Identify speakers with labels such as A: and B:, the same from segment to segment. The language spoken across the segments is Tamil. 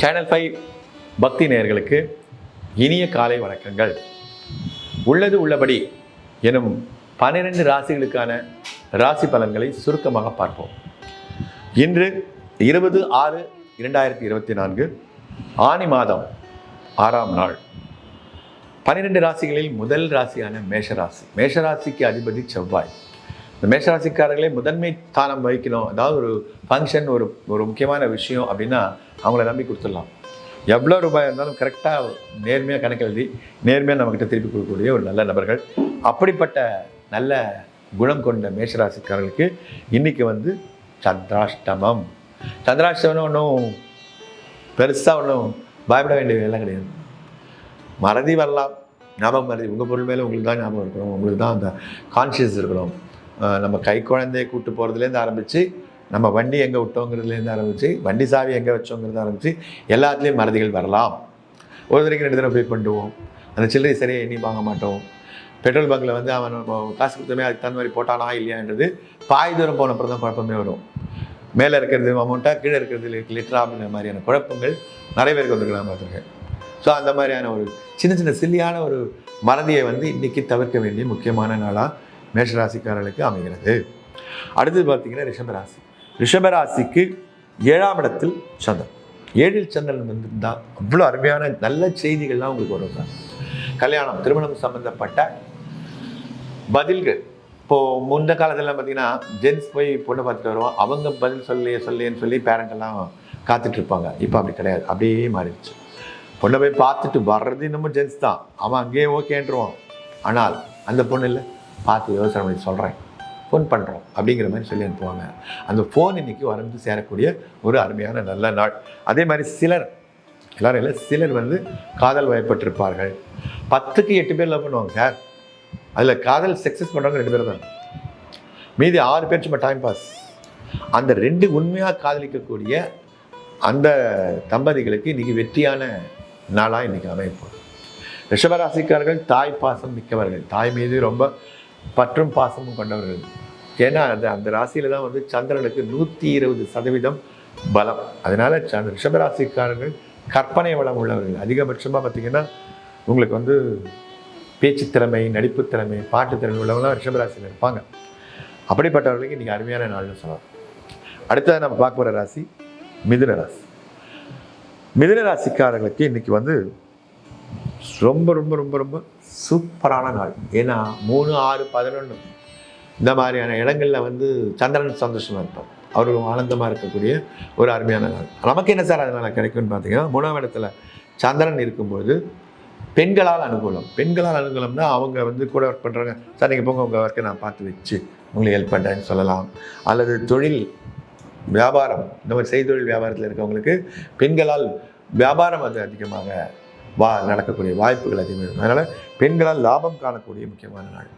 A: சேனல் ஃபைவ் பக்தி நேயர்களுக்கு இனிய காலை வணக்கங்கள். உள்ளது உள்ளபடி எனும் பன்னிரண்டு ராசிகளுக்கான ராசி பலன்களை சுருக்கமாக பார்ப்போம். இன்று இருபது ஆறு இரண்டாயிரத்தி இருபத்தி நான்கு ஆனி மாதம் ஆறாம் நாள். பன்னிரெண்டு ராசிகளில் முதல் ராசியான மேஷராசி. மேஷராசிக்கு அதிபதி செவ்வாய். இந்த மேஷராசிக்காரர்களே முதன்மை ஸ்தானம் வகிக்கணும். அதாவது ஒரு ஃபங்க்ஷன் ஒரு ஒரு முக்கியமான விஷயம் அப்படின்னா அவங்கள நம்பி கொடுத்துடலாம். எவ்வளோ ரூபாய் இருந்தாலும் கரெக்டாக நேர்மையாக கணக்கு எழுதி நேர்மையாக நம்மக்கிட்ட திருப்பி கொடுக்கக்கூடிய ஒரு நல்ல நபர்கள். அப்படிப்பட்ட நல்ல குணம் கொண்ட மேஷராசிக்காரர்களுக்கு இன்றைக்கி வந்து சந்திராஷ்டமம். சந்திராஷ்டமம் ஒன்றும் பெருசாக ஒன்றும் பயப்பட வேண்டிய வேலை கிடையாது. மறதி வரலாம். ஞாபகம் மறதி. உங்கள் பொருள் மேலே உங்களுக்கு தான் ஞாபகம் இருக்கணும். உங்களுக்கு தான் அந்த கான்ஷியஸ் இருக்கணும். நம்ம கை குழந்தைய கூப்பிட்டு போகிறதுலேருந்து ஆரம்பித்து நம்ம வண்டி எங்கே விட்டோங்கிறதுலேருந்து ஆரம்பித்து வண்டி சாவி எங்கே வச்சோங்கிறது ஆரம்பித்து எல்லாத்துலேயும் மறதிகள் வரலாம். ஒரு தடவைக்கு ரெண்டு தடவை பே பண்ணுவோம் அந்த சில்லறை சரியாக எண்ணி வாங்க மாட்டோம். பெட்ரோல் பங்கில் வந்து அவன் காசு கொடுத்தமே அதுக்கு தகுந்த மாதிரி போட்டானா இல்லையான்றது பாய் தூரம் போன அப்புறம் தான் குழப்பமே வரும். மேலே இருக்கிறது அமௌண்ட்டாக கீழே இருக்கிறது லிட்டரா அப்படிங்கிற மாதிரியான குழப்பங்கள் நிறைய பேருக்கு வந்துருக்கலாம் பார்த்துருக்கேன். ஸோ அந்த மாதிரியான ஒரு சின்ன சின்ன சில்லியான ஒரு மறதியை வந்து இன்றைக்கி தவிர்க்க வேண்டிய முக்கியமான நாளாக மேஷராசிக்காரர்களுக்கு அமைகிறது. அடுத்தது பார்த்தீங்கன்னா ரிஷபராசி ரிஷபராசிக்கு ஏழாம் இடத்தில் சந்திரன். ஏழில் சந்திரன் வந்திருந்தால் அவ்வளோ அருமையான நல்ல செய்திகள்லாம் உங்களுக்கு வரும் சார். கல்யாணம் திருமணம் சம்மந்தப்பட்ட பதில்கள். இப்போது முந்த காலத்துலலாம் பார்த்தீங்கன்னா ஜென்ஸ் போய் பொண்ணை பார்த்துட்டு வருவோம். அவங்க பதில் சொல்லி சொல்லின்னு சொல்லி பேரண்ட் எல்லாம் இருப்பாங்க இப்போ அப்படி கிடையாது. அப்படியே மாறிடுச்சு. பொண்ணை போய் பார்த்துட்டு வர்றது இன்னமும் ஜென்ஸ் தான். அவன் அங்கேயே ஓகேன்றுவான் ஆனால் அந்த பொண்ணு இல்லை. பார்த்து யோசனை பண்ணி சொல்கிறேன் ஃபோன் பண்ணுறோம் அப்படிங்கிற மாதிரி சொல்லி அனுப்புவாங்க. அந்த ஃபோன் இன்றைக்கி வந்து சேரக்கூடிய ஒரு அருமையான நல்ல நாள். அதே மாதிரி சிலர் எல்லாரும் இல்லை சிலர் வந்து காதல் வயப்பட்டிருப்பார்கள். பத்துக்கு எட்டு பேர் லவ் பண்ணுவாங்க சார். அதில் காதல் சக்ஸஸ் பண்ணுறவங்க ரெண்டு பேர் தான். மீதி ஆறு பேர் சும்மா டைம் பாஸ் அந்த ரெண்டு உண்மையாக காதலிக்கக்கூடிய அந்த தம்பதிகளுக்கு இன்னைக்கு வெற்றியான நாளாக இன்றைக்கி அமைப்பு ரிஷபராசிக்காரர்கள் தாய் பாசம் மிக்கவர்கள். தாய் மீது ரொம்ப பற்றும் பாசமும் கொண்டவர்கள். ஏன்னா அந்த அந்த ராசியில் தான் வந்து சந்திரனுக்கு நூற்றி இருபது சதவீதம் பலம். அதனால் சந்திர ரிஷபராசிக்காரர்கள் கற்பனை வளம் உள்ளவர்கள். அதிகபட்சமாக பார்த்திங்கன்னா உங்களுக்கு வந்து பேச்சு திறமை நடிப்பு திறமை பாட்டு திறமை உள்ளவங்களாம் ரிஷபராசியில் இருப்பாங்க. அப்படிப்பட்டவர்களுக்கு இன்றைக்கி அருமையான நாள்னு சொல்லலாம். அடுத்தது நம்ம பார்க்க போகிற ராசி மிதுன ராசி. மிதுன ராசிக்காரர்களுக்கு இன்னைக்கு வந்து ரொம்ப ரொம்ப ரொம்ப ரொம்ப சூப்பரான நாள். ஏன்னா மூணு ஆறு பதினொன்று இந்த மாதிரியான இடங்களில் வந்து சந்திரன் சந்தோஷமாக இருப்பார். அவர் ஆனந்தமாக இருக்கக்கூடிய ஒரு அருமையான நாள். நமக்கு என்ன சார் அதனால் கிடைக்கும்னு பார்த்தீங்கன்னா மூணாம் இடத்துல சந்திரன் இருக்கும்போது பெண்களால் அனுகூலம். பெண்களால் அனுகூலம்னா அவங்க வந்து கூட ஒர்க் பண்ணுறாங்க சார் நீங்கள் போங்க உங்கள் ஒர்க்கை நான் பார்த்து வச்சு உங்களுக்கு ஹெல்ப் பண்ணுறேன்னு சொல்லலாம். அல்லது தொழில் வியாபாரம். இந்த மாதிரி செய்தொழில் வியாபாரத்தில் இருக்கவங்களுக்கு பெண்களால் வியாபாரம் அது அதிகமாக வா நடக்கக்கூடிய வாய்ப்புகள் அதிகமாக இருக்கும். அதனால் பெண்களால் லாபம் காணக்கூடிய முக்கியமான நாள்.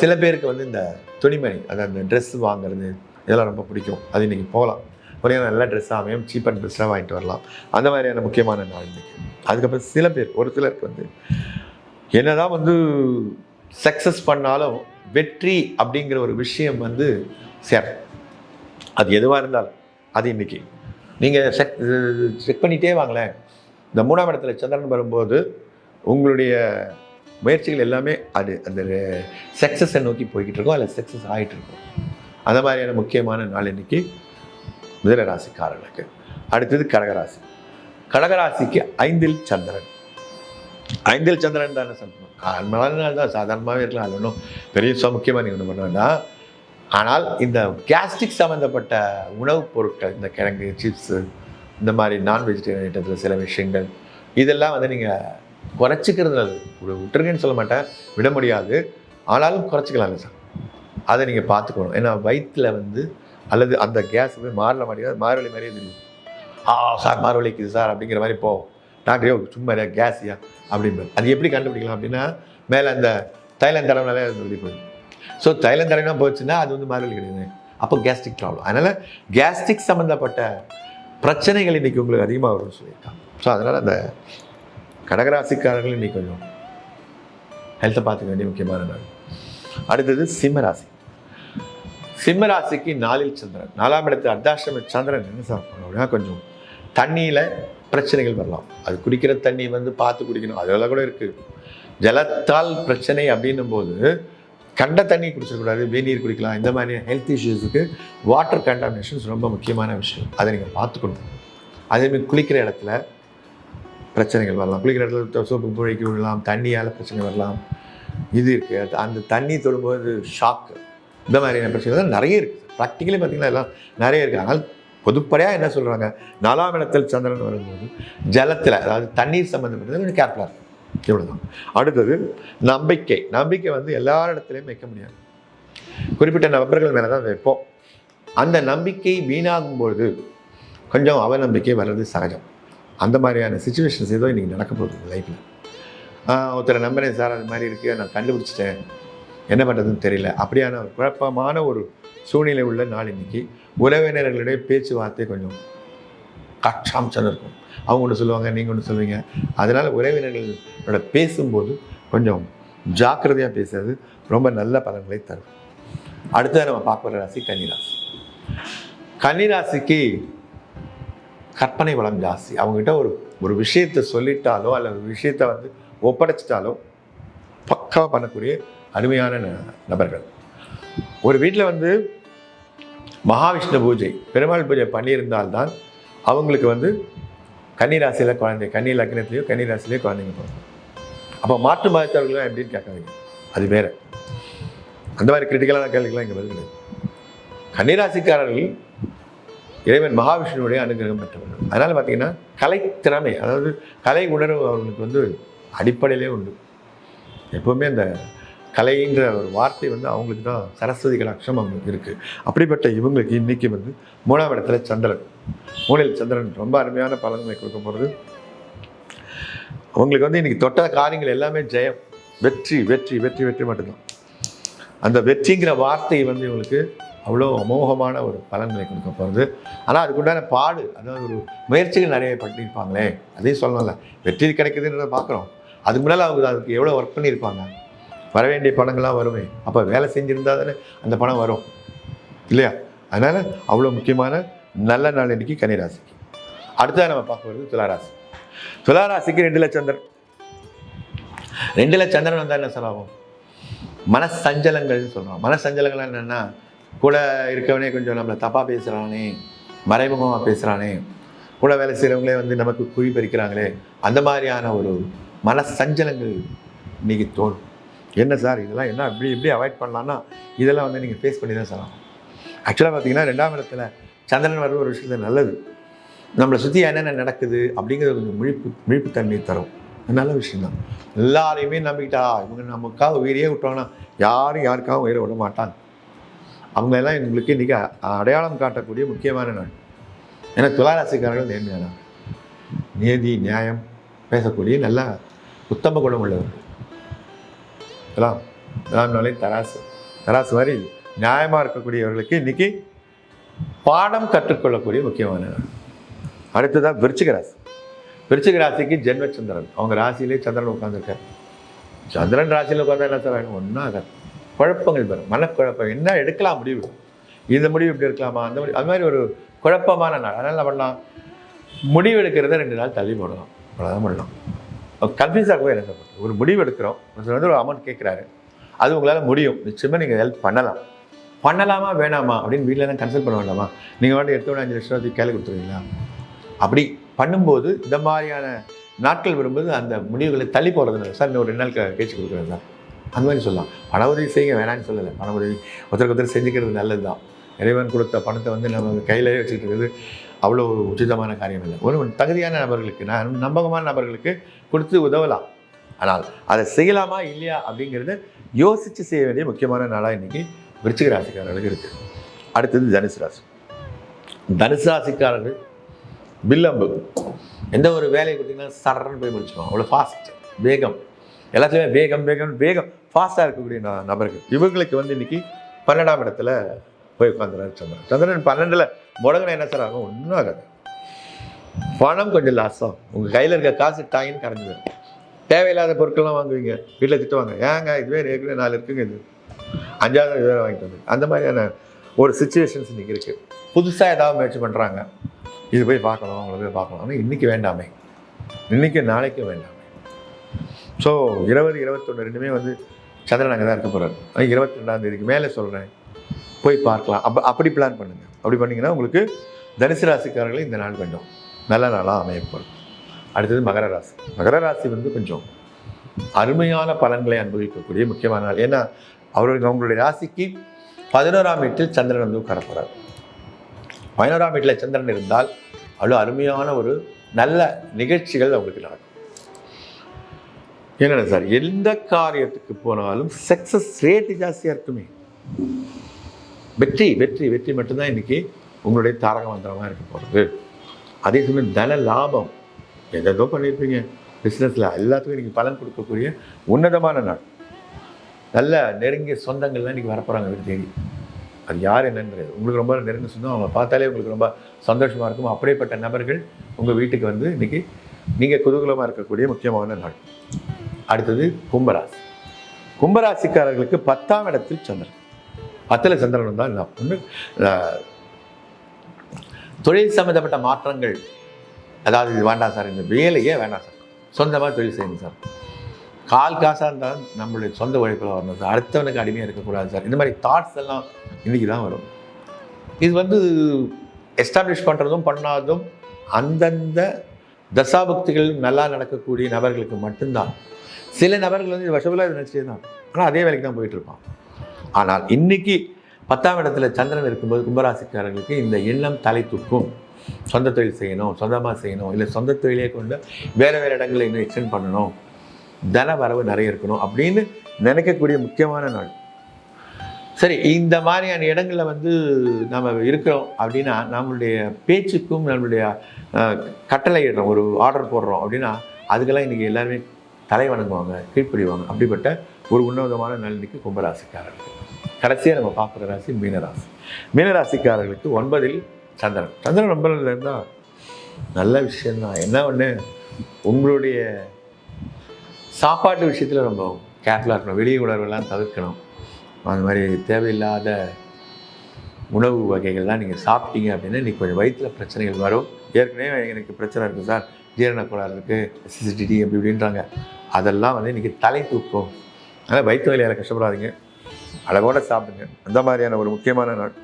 A: சில பேருக்கு வந்து இந்த துணிமணி அதாவது இந்த ட்ரெஸ் வாங்குறது இதெல்லாம் ரொம்ப பிடிக்கும். அது இன்றைக்கி போகலாம். ஒரே நல்ல ட்ரெஸ்ஸாக அமையும் சீப் அண்ட் பெஸ்ட்டாக வாங்கிட்டு வரலாம். அந்த மாதிரியான முக்கியமான நாள் இன்றைக்கி அதுக்கப்புறம் சில பேர் ஒரு சிலருக்கு வந்து என்னதான் வந்து சக்ஸஸ் பண்ணாலும் வெற்றி அப்படிங்கிற ஒரு விஷயம் வந்து சேர். அது எதுவாக இருந்தாலும் அது இன்னைக்கு. நீங்கள் செக் செக் பண்ணிகிட்டே வாங்களேன். இந்த மூணாம் இடத்துல சந்திரன் வரும்போது உங்களுடைய முயற்சிகள் எல்லாமே அது அந்த சக்ஸஸை நோக்கி போய்கிட்டு இருக்கோம் அதில் சக்ஸஸ் ஆகிட்டு இருக்கும் அந்த மாதிரியான முக்கியமான நாள் இன்னைக்கு மிதன ராசிக்காரர்களுக்கு அடுத்தது கடகராசி. கடகராசிக்கு ஐந்தில் சந்திரன். ஐந்தில் சந்திரன் தானே சொல்லணும் நார்மலான நாள் தான் சாதாரணமாகவே இருக்கலாம் அது ஒன்றும் பெரிய முக்கியமாக நீங்கள் ஒன்று பண்ண வேண்டாம் ஆனால் இந்த கேஸ்ட்ரிக் சம்மந்தப்பட்ட உணவுப் பொருட்கள் இந்த கிழங்கு சிப்ஸு இந்த மாதிரி நான் வெஜிடேரியன் ஐட்டத்தில் சில விஷயங்கள் இதெல்லாம் வந்து நீங்கள் குறைச்சிக்கிறது நல்லது. விட- விட்டுருங்கன்னு சொல்ல மாட்டேன். விட முடியாது. ஆனாலும் குறைச்சிக்கலாங்க சார். அதை நீங்கள் பார்த்துக்கணும். ஏன்னா வயிற்றில் வந்து அல்லது அந்த கேஸ் போய் மாறல மாட்டேங்குது மாரவழி மாதிரியே தெரியும். ஆ சார் மாரவழிக்குது சார் அப்படிங்கிற மாதிரி போவோம் டாக்டர் சும்மா கேஸியா அப்படின்பாரு அது எப்படி கண்டுபிடிக்கலாம் அப்படின்னா மேலே அந்த தைலம் தடவைனாலே அது வெளியே போயிடும். ஸோ தைலம் தடவினா போச்சுன்னா அது வந்து மாரவழி கிடையாது. அப்போ கேஸ்ட்ரிக் ப்ராப்ளம் அதனால் கேஸ்ட்ரிக் சம்மந்தப்பட்ட பிரச்சனைகள் இன்னைக்கு உங்களுக்கு அதிகமாக வரும்னு சொல்லியிருக்காங்க. ஸோ அதனால் அந்த கடகராசிக்காரர்கள் இன்னைக்கு கொஞ்சம் ஹெல்த்தை பார்த்துக்க வேண்டிய முக்கியமான நாள். அடுத்தது சிம்மராசி. சிம்மராசிக்கு நாளில் சந்திரன். நாலாம் இடத்து அர்த்தாஷ்டம சந்திரன் என்ன சார் அப்படின்னா கொஞ்சம் தண்ணியில் பிரச்சனைகள் வரலாம். அது குடிக்கிற தண்ணி வந்து பார்த்து குடிக்கணும். அதெல்லாம் கூட இருக்குது ஜலத்தால் பிரச்சனை அப்படின்னும் போது கண்ட தண்ணி குடிச்சிடக்கூடாது வெந்நீர் குடிக்கலாம். இந்த மாதிரி ஹெல்த் இஷ்யூஸுக்கு வாட்டர் கண்டாமினேஷன்ஸ் ரொம்ப முக்கியமான விஷயம். அதை நீங்கள் பார்த்துக்கணும். அதேமாதிரி குளிக்கிற இடத்துல பிரச்சனைகள் வரலாம். குளிக்கிற இடத்துல சோப்பு புழைக்கி விடலாம் தண்ணியால் பிரச்சனை வரலாம். இது இருக்குது அந்த தண்ணி தொடும்போது ஷாக்கு இந்த மாதிரியான பிரச்சனைகள் நிறைய இருக்குது ப்ராக்டிக்கலி பார்த்தீங்கன்னா எல்லாம் நிறைய இருக்குது ஆனால் பொதுப்படையாக என்ன சொல்கிறாங்க நாலாம் இடத்தில் சந்திரன் வரும்போது ஜலத்தில் அதாவது தண்ணீர் சம்மந்தப்பட்டது கொஞ்சம் கேர்ஃபுல்லாக இருக்கும் இவ்வளோதான் அடுத்தது நம்பிக்கை. நம்பிக்கை வந்து எல்லா இடத்துலையும் வைக்க முடியாது. குறிப்பிட்ட நபர்கள் மேலே தான் வைப்போம். அந்த நம்பிக்கை வீணாகும் பொழுது கொஞ்சம் அவநம்பிக்கை வர்றது சகஜம். அந்த மாதிரியான சுச்சுவேஷன்ஸ் ஏதோ இன்றைக்கி நடக்க போகுது லைஃப்பில் ஒருத்தரை நம்புறேன் சார் அது மாதிரி இருக்குது நான் கண்டுபிடிச்சிட்டேன். என்ன பண்ணுறதுன்னு தெரியல. அப்படியான ஒரு குழப்பமான ஒரு சூழ்நிலை உள்ள நாள் இன்றைக்கி உறவினர்களுடைய பேச்சுவார்த்தை கொஞ்சம் கட்சாம்சம் இருக்கும். அவங்க ஒன்று சொல்லுவாங்க நீங்கள் ஒன்று சொல்லுவீங்க அதனால் உறவினர்களோட பேசும்போது கொஞ்சம் ஜாக்கிரதையாக பேசுறது ரொம்ப நல்ல பலன்களை தரும். அடுத்தது நம்ம பார்க்குற ராசி கன்னிராசி. கன்னிராசிக்கு கற்பனை வளம் ஜாஸ்தி. அவங்ககிட்ட ஒரு ஒரு விஷயத்தை சொல்லிட்டாலோ அல்லது ஒரு விஷயத்தை வந்து ஒப்படைச்சிட்டாலோ பக்காவாக பண்ணக்கூடிய அருமையான ந- நபர்கள். ஒரு வீட்டில் வந்து மகாவிஷ்ணு பூஜை பெருமாள் பூஜை பண்ணியிருந்தால்தான் அவங்களுக்கு வந்து கன்னிராசியில் குழந்தை கன்னி லக்னத்துலேயோ கன்னிராசிலேயோ குழந்தைங்க பிறக்கும். அப்போ மாற்று மதத்தவர்கள்லாம் எப்படின்னு கேட்காதீங்க. அது வேற. அந்த மாதிரி கிரிட்டிக்கலான கேள்விகள்லாம் இங்கே பதில் கிடையாது. கன்னிராசிக்காரர்கள் இறைவன் மகாவிஷ்ணுவுடைய அனுகிரகம் பெற்றவர்கள். அதனால் பார்த்தீங்கன்னா கலைத்திறமை அதாவது கலை உணர்வு அவர்களுக்கு வந்து அடிப்படையிலே உண்டு. எப்போவுமே அந்த கலைன்ற ஒரு வார்த்தை வந்து அவங்களுக்கு தான் சரஸ்வதி கலாட்சம் அவங்களுக்கு இருக்குது அப்படிப்பட்ட இவங்களுக்கு இன்றைக்கி வந்து மூணாம் இடத்துல சந்திரன். மூலையில் சந்திரன் ரொம்ப அருமையான பலன்களை கொடுக்க போகிறது உங்களுக்கு வந்து இன்றைக்கி தொட்ட காரியங்கள் எல்லாமே ஜெயம். வெற்றி வெற்றி வெற்றி வெற்றி மட்டும்தான். அந்த வெற்றிங்கிற வார்த்தை வந்து இவங்களுக்கு அவ்வளோ அமோகமான ஒரு பலன்களை கொடுக்க போகிறது ஆனால் அதுக்குண்டான பாடு அதாவது ஒரு முயற்சிகள் நிறைய பண்ணியிருப்பாங்களே அதையும் சொல்லணும்ல. வெற்றி கிடைக்குதுன்றத பார்க்குறோம். அதுக்கு முன்னால் அவங்க அதுக்கு எவ்வளோ ஒர்க் பண்ணியிருப்பாங்க. வர வேண்டிய பணங்கள்லாம் வருமே. அப்போ வேலை செஞ்சுருந்தா தானே அந்த பணம் வரும். இல்லையா? அதனால் அவ்வளோ முக்கியமான நல்ல நாள் இன்றைக்கி கன்னிராசிக்கு. அடுத்ததாக நம்ம பார்க்க வருது துளாராசி. துளாராசிக்கு ரெண்டு லட்சந்திரன் சந்திரன் ரெண்டு லட்சந்திரன் சந்திரன் வந்தால் என்ன சொல்லாகும் மனசஞ்சலங்கள்னு சொல்கிறோம் மனசஞ்சலங்கள் என்னென்னா கூட இருக்கவனே கொஞ்சம் நம்மளை தப்பாக பேசுகிறானே மறைமுகமாக பேசுகிறானே கூட வேலை செய்கிறவங்களே வந்து நமக்கு குழி பறிக்கிறாங்களே அந்த மாதிரியான ஒரு மனசஞ்சலங்கள் இன்றைக்கி தோணும். என்ன சார் இதெல்லாம் என்ன இப்படி இப்படி அவாய்ட் பண்ணலான்னா இதெல்லாம் வந்து நீங்கள் ஃபேஸ் பண்ணி தான் சொல்லலாம் ஆக்சுவலாக பார்த்தீங்கன்னா ரெண்டாம் இடத்துல சந்திரன் வர்றது ஒரு விஷயத்துல நல்லது. நம்மளை சுற்றி என்னென்ன நடக்குது அப்படிங்கிறது கொஞ்சம் முழிப்பு விழிப்புத்தன்மை தரும். நல்ல விஷயம்தான். எல்லாரையுமே நம்பிக்கிட்டா இவங்க நமக்காக உயிரையே விட்டாங்கன்னா யாரும் யாருக்காகவும் உயிரை விட மாட்டாங்க. அவங்க எல்லாம் எங்களுக்கு இன்றைக்கி அடையாளம் காட்டக்கூடிய முக்கியமான நாள். ஏன்னா துளாராசிக்காரர்கள் நேர்மையான நீதி நியாயம் பேசக்கூடிய நல்ல உத்தம குணம் உள்ளவர்கள். எல்லாம் நாளை தராசு. தராசு மாதிரி நியாயமாக இருக்கக்கூடியவர்களுக்கு இன்னைக்கு பாடம் கற்றுக்கொள்ளக்கூடிய முக்கியமான நாள் அடுத்ததாக விருச்சிக ராசி. விருச்சிக ராசிக்கு ஜென்மச்சந்திரன் அவங்க ராசியிலே சந்திரன் உட்காந்துருக்கார் சந்திரன் ராசியில் உட்காந்தா என்ன சார் ஒன்றும் ஆகாது. குழப்பங்கள் வரும். மனக்குழப்பம். என்ன எடுக்கலாம் முடிவு? இந்த முடிவு இப்படி இருக்கலாமா அந்த முடிவு. அது மாதிரி ஒரு குழப்பமான நாள். அதனால் என்ன பண்ணலாம்? முடிவு எடுக்கிறத ரெண்டு நாள் தள்ளி போடலாம். அவ்வளோதான் பண்ணலாம். கன்ஃபியூஸாக போய் என்ன ஒரு முடிவு எடுக்கிறோம். ஒருத்தர் வந்து ஒரு அமௌண்ட் கேட்குறாரு அது உங்களால் முடியும். நிச்சயமாக நீங்கள் ஹெல்ப் பண்ணலாம். பண்ணலாமா வேணாமா அப்படின்னு வீட்டில் தான் கன்சல்ட் பண்ண வேண்டாமா? நீங்கள் வந்து எடுத்த அஞ்சு லட்ச ரூபாய்க்கு கேள்வி கொடுத்துருவீங்களா? அப்படி பண்ணும்போது இந்த மாதிரியான நாட்கள் வரும்போது அந்த முடிவுகளை தள்ளி போகிறதுனால சார் இன்னும் ஒரு ரெண்டு நாள் பேச்சு கொடுக்குறேன் சார். அந்த மாதிரி சொல்லலாம். பண உதவி செய்யுங்க வேணாம்னு சொல்லலை. பண உதவி ஒருத்தருக்கு ஒருத்தர் செஞ்சுக்கிறது நல்லது தான். இறைவன் கொடுத்த பணத்தை வந்து நம்ம கையிலேயே வச்சுக்கிட்டு இருக்கிறது அவ்வளோ ஒரு உச்சிதமான காரியம் இல்லை. ஒரு தகுதியான நபர்களுக்கு நான் நம்பகமான நபர்களுக்கு கொடுத்து உதவலாம். ஆனால் அதை செய்யலாமா இல்லையா அப்படிங்கிறத யோசித்து செய்ய வேண்டிய முக்கியமான நாளாக இன்றைக்கி விருச்சிக ராசிக்காரர்களுக்கு இருக்குது அடுத்தது தனுசு ராசி. தனுசு ராசிக்காரர்கள் வில்லம்பு. எந்த ஒரு வேலையை கொடுத்தீங்கன்னா சரன்னு போய் முடிச்சுக்கோங்க அவ்வளோ ஃபாஸ்ட் வேகம். எல்லாத்துலேயுமே வேகம் வேகம் வேகம். ஃபாஸ்ட்டாக இருக்கக்கூடிய ந- நபர்கள். இவங்களுக்கு வந்து இன்றைக்கி பன்னெண்டாம் இடத்துல போய் உட்காந்துறாரு சந்திரன். சந்திரன் பன்னெண்டில் முடங்கினா என்ன சார் ஆகும்? ஒன்றும் ஆகாது. பணம் கொஞ்சம் லாஸ் ஆகும். உங்கள் கையில் இருக்க காசு டாயின்னு கரைஞ்சிடும் தேவையில்லாத பொருட்கள்லாம் வாங்குவீங்க. வீட்டில் திட்டுவாங்க. ஏங்க இதுவே ரேகுலர் நாலு இருக்குங்க இது. அஞ்சாவது இதெல்லாம் வாங்கிட்டு வந்து அந்த மாதிரியான ஒரு சுச்சுவேஷன்ஸ் இன்றைக்கி இருக்குது புதுசாக ஏதாவது முயற்சி பண்ணுறாங்க இது போய் பார்க்கணும் அவங்கள போய் பார்க்கணும். ஆனால் இன்றைக்கி வேண்டாமே. இன்றைக்கி நாளைக்கு வேண்டாமே. ஸோ இருபது இருபத்தொன்று ரெண்டுமே வந்து சந்திரன் அங்கே தான் இருக்க போகிறார் இருபத்தி ரெண்டாம் தேதிக்கு மேலே சொல்கிறேன் போய் பார்க்கலாம். அப்போ அப்படி பிளான் பண்ணுங்கள் அப்படி பண்ணிங்கன்னா உங்களுக்கு தனுசு ராசிக்காரர்கள் இந்த நாள் கொஞ்சம் நல்ல நாளாக அமையப்படும் அடுத்தது மகர ராசி. மகர ராசி வந்து கொஞ்சம் அருமையான பலன்களை அனுபவிக்கக்கூடிய முக்கியமான நாள். ஏன்னா அவர்களுக்கு அவங்களுடைய ராசிக்கு பதினோராம் வீட்டில் சந்திரன் வந்து உட்காரப்படுறார் பதினோராம் வீட்டில் சந்திரன் இருந்தால் அவ்வளோ அருமையான ஒரு நல்ல நிகழ்ச்சிகள் அவங்களுக்கு நடக்கும். என்னென்ன சார் எந்த காரியத்துக்கு போனாலும் சக்ஸஸ் ரேட்டு ஜாஸ்தியாக இருக்குமே. வெற்றி வெற்றி வெற்றி மட்டும்தான் இன்றைக்கி உங்களுடைய தாரக மந்திரமாக இருக்க போகிறது அதே சமயம் தன லாபம். எதோ பண்ணியிருப்பீங்க பிஸ்னஸில் எல்லாத்துக்கும் இன்றைக்கி பலன் கொடுக்கக்கூடிய உன்னதமான நாள். நல்ல நெருங்கிய சொந்தங்கள்லாம் இன்றைக்கி வரப்போகிறாங்க வீடு தேடி. அது யார் என்னன்றது. உங்களுக்கு ரொம்ப நெருங்கிய சொந்தம். அவங்க பார்த்தாலே உங்களுக்கு ரொம்ப சந்தோஷமாக இருக்கும். அப்படியேப்பட்ட நபர்கள் உங்கள் வீட்டுக்கு வந்து இன்னைக்கு நீங்கள் குதூகலமாக இருக்கக்கூடிய முக்கியமான நாள். அடுத்தது கும்பராசி. கும்பராசிக்காரர்களுக்கு பத்தாம் இடத்தில் சந்திரன். பத்தில் சந்திரன் தான் என்ன ஒன்று தொழில் சம்மந்தப்பட்ட மாற்றங்கள். அதாவது இது வேண்டாம் சார் இந்த வேலையே வேண்டாம் சார். சொந்தமாக தொழில் செய்யணும் சார். கால் காசாக இருந்தாலும் நம்மளுடைய சொந்த உழைப்பில் வரணும் சார். அடுத்தவனுக்கு அடிமையாக இருக்கக்கூடாது சார். இந்த மாதிரி தாட்ஸ் எல்லாம் இன்றைக்கி தான் வரும். இது வந்து எஸ்டாப்ளிஷ் பண்ணுறதும் பண்ணாததும் அந்தந்த தசாபக்திகள் நல்லா நடக்கக்கூடிய நபர்களுக்கு மட்டும்தான். சில நபர்கள் வந்து இது வருஷபுல்லாக இது தான் ஆனால் அதே வேலைக்கு தான் போயிட்டுருப்பான் ஆனால் இன்னைக்கு பத்தாம் இடத்துல சந்திரன் இருக்கும்போது கும்பராசிக்காரர்களுக்கு இந்த எண்ணம் தலை தூக்கும். சொந்த தொழில் செய்யணும் சொந்தமாக செய்யணும் இல்லை சொந்த தொழிலே கொண்டு வேறு வேறு இடங்களில் இன்னும் எக்ஸ்டெண்ட் பண்ணணும். தன வரவு நிறைய இருக்கணும் அப்படின்னு நினைக்கக்கூடிய முக்கியமான நாள். சரி இந்த மாதிரியான இடங்களில் வந்து நம்ம இருக்கிறோம் அப்படின்னா நம்மளுடைய பேச்சுக்கும் நம்மளுடைய கட்டளை இடுறோம். ஒரு ஆர்டர் போடுறோம் அப்படின்னா அதுக்கெல்லாம் இன்றைக்கி எல்லாருமே தலை வணங்குவாங்க கீழ்ப்படிவாங்க. அப்படிப்பட்ட ஒரு உன்னதமான நாள் கும்பராசிக்காரர்கள் கடைசியாக நம்ம பார்க்குற ராசி மீனராசி. மீனராசிக்காரர்களுக்கு ஒன்பதில் சந்திரன். சந்திரன் ஒன்பதில் இருந்தால் நல்ல விஷயந்தான் என்ன ஒன்று உங்களுடைய சாப்பாட்டு விஷயத்தில் ரொம்ப கேர்ஃபுல்லாக இருக்கணும். வெளி உணர்வெல்லாம் தவிர்க்கணும். அந்த மாதிரி தேவையில்லாத உணவு வகைகள்லாம் நீங்கள் சாப்பிட்டீங்க அப்படின்னா இன்றைக்கி கொஞ்சம் வயிற்றில் பிரச்சனைகள் வரும். ஏற்கனவே எனக்கு பிரச்சனை இருக்குது சார். ஜீரண கோளாறு இருக்குது சிசிடிடி அப்படி இப்படின்றாங்க. அதெல்லாம் வந்து இன்றைக்கி தலை தூக்கும். அதனால் வயிற்று வலியால் கஷ்டப்படாதீங்க. அளவோட சாப்பிடுங்க. அந்த மாதிரியான ஒரு முக்கியமான நாள்.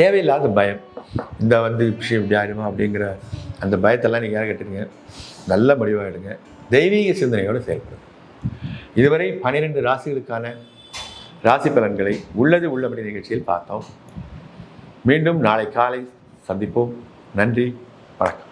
A: தேவையில்லாத பயம். இந்த வந்து விஷயம் இப்படி ஆகிடுமா அப்படிங்கிற அந்த பயத்தெல்லாம் நீங்கள் யாரை கேட்டுருங்க நல்ல முடிவாகிடுங்க தெய்வீக சிந்தனையோடு செயல்படும். இதுவரை பன்னிரெண்டு ராசிகளுக்கான ராசி பலன்களை உள்ளது உள்ளபடி நிகழ்ச்சியில் பார்த்தோம். மீண்டும் நாளை காலை சந்திப்போம். நன்றி. வணக்கம்.